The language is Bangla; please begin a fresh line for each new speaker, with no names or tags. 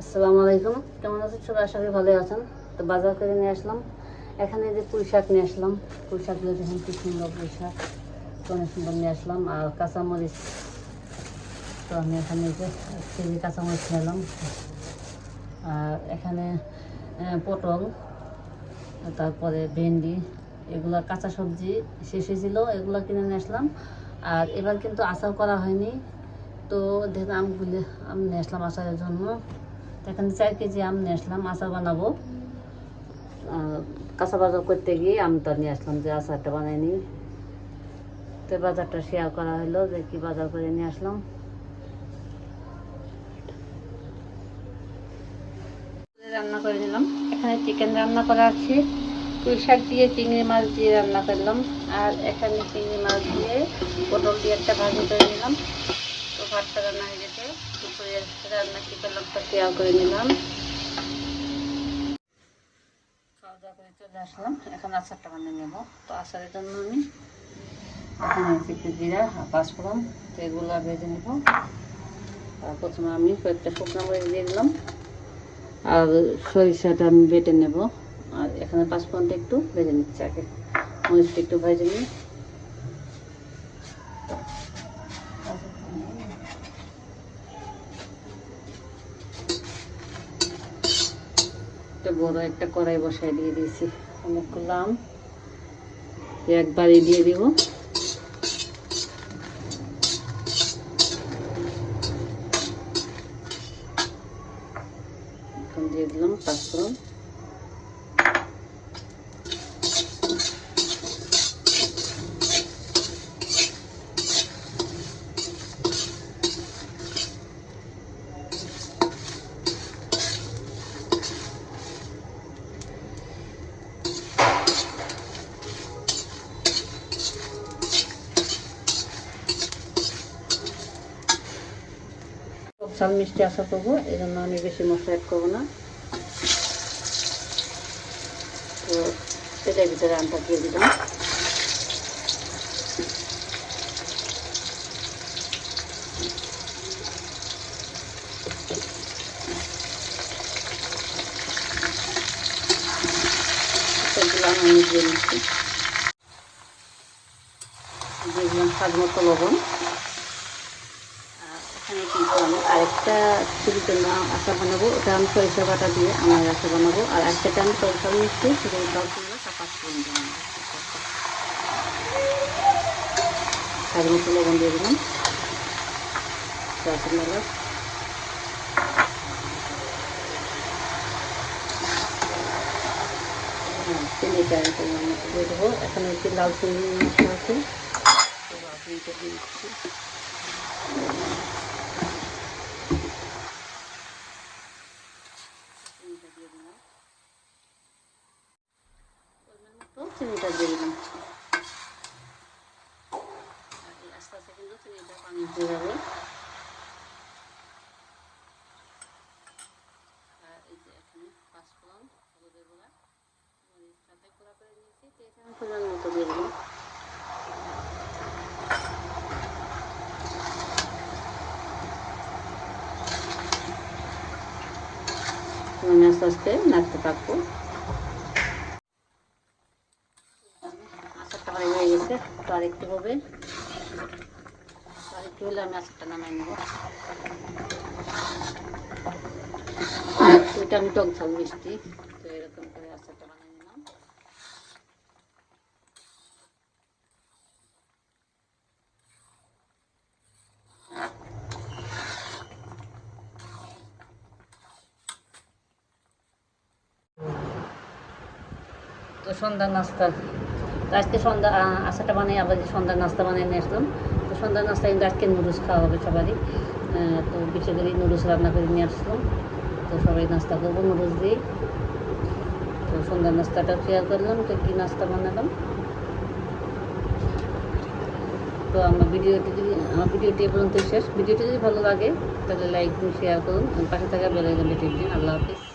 আসসালামু আলাইকুম। কেমন আছেন? সবাই আশা করি ভালোই আছেন। তো বাজার করে নিয়ে আসলাম। এখানে যে পুঁই শাক নিয়ে আসলাম, পুঁই শাকগুলো দেখুন কি সুন্দর পুঁই শাক। অনেক সুন্দর নিয়ে আসলাম। আর কাঁচামরিচ। তো আমি এখানে যে কেজি কাঁচামরিচ নিলাম আর এখানে পটল, তারপরে ভেন্ডি, এগুলো কাঁচা সবজি শেষ হয়েছিল, এগুলো কিনে নিয়ে আসলাম। আর এবার কিন্তু আচার করা হয়নি। তো আমগুলো আম নিয়ে আসলাম আচারের জন্য। এখানে চার কেজি আম নিয়ে আসলাম আচার বানাবো। কাঁচা বাজার করতে গিয়ে আমটা নিয়ে আসলাম, যে আচারটা বানাইনি। তো বাজারটা শেয়ার করা হলো, যে কি বাজার করে নিয়ে আসলাম। রান্না করে নিলাম। এখানে চিকেন রান্না করা আছে। পুঁই দিয়ে চিংড়ি মাছ দিয়ে রান্না করলাম। আর এখানে চিংড়ি মাছ দিয়ে পটল দিয়ে একটা ভাজি করে নিলাম। তো ভাতটা রান্না হয়ে গেছে। করে নিলাম খাওয়া দাওয়া করে এখন নেব। তো আমি এখানে প্রথমে আমি আর সরিষাটা আমি বেটে নেব। আর এখানে পাঁচফোড়নটা একটু ভেজে নিচ্ছি আগে। মরিচটা একটু ভেজে নিই। একটা বড় একটা কড়াই বসাই দিয়ে দিয়েছি। অনেকগুলো আম একবারই দিয়ে দিব। দিয়ে দিলাম পাঁচফোড়ন ঝাল মিষ্টি আশা করব এই জন্য আমি বেশি মশলা অ্যাড করব না। তো সেটার ভিতরে আমটা দিয়ে দিলাম। আমি দিয়ে নিচ্ছি দিয়ে দিলাম স্বাদ মতো লবণ। এখানে কিন্তু আমি আরেকটা ছুরির জন্য আচার বানাবো। ওটা আমি সরিষা বাটা দিয়ে আমার আচার বানাবো। আর একটাতে আমি সরিষা মিষ্টি সেটা কিনবো চাপাত করে দিলাম স্বাদ মতো লবণ দিয়ে দিলাম। মেলা হ্যাঁ চিনিটা আমি দিয়ে দেবো। এখানে একটি লাল চিনি মশলা আছে। লাল চিনিটা দিয়ে দিচ্ছি চিনিটা দিয়ে দিলাম পরিমাণ মতো চিনিটা দিয়ে দিলাম আস্তে আস্তে কিন্তু চিনিটা মতো দিয়ে আস্তে আস্তে নাড়তে থাকব আচারটা হয়ে হয়ে গেছে তো আরেকটু হবে। আরেকটু হলে আমি আচারটা নামাই নেব। ওইটা আমি টক ঝাল মিষ্টি, তো এরকম করে আচারটা বানিয়ে নিলাম। তো সন্ধ্যার নাস্তা। তো আজকে সন্ধ্যা আচারটা বানিয়ে আবার সন্ধ্যার নাস্তা বানিয়ে নিয়ে আসলাম। তো সন্ধ্যার নাস্তা কিন্তু আজকে নুডলস খাওয়া হবে সবারই। তো বিশেষ করে নুডলস রান্না করে নিয়ে আসলাম। তো সবাই নাস্তা করব নুডলস দিয়ে। তো সন্ধ্যার নাস্তাটা শেয়ার করলাম, তো কী নাস্তা বানালাম? তো আমার ভিডিওটি যদি, আমার ভিডিওটি এ পর্যন্ত শেষ। ভিডিওটি যদি ভালো লাগে, তাহলে লাইক, শেয়ার করুন। পাশে থাকা বেলাইকনটি দিন। আল্লাহ হাফিজ।